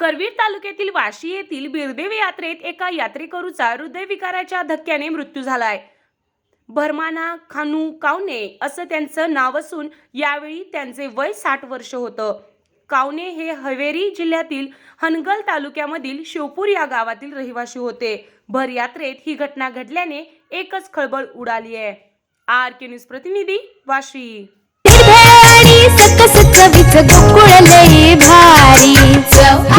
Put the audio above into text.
करवीर तालुक्यातील वाशी येथील बिरदेव यात्रेत एका यात्रेकरूचा हृदयविकाराच्या धक्क्याने मृत्यू झालाय. भरमाना खानू कावने असं त्यांचं नाव असून यावेळी त्यांचे वय साठ वर्ष होतं. कावने हे हवेरी जिल्ह्यातील हनगल तालुक्यामधील शिवपूर या गावातील रहिवासी होते. भर यात्रेत ही घटना घडल्याने एकच खळबळ उडाली आहे. आर के न्यूज प्रतिनिधी वाशी.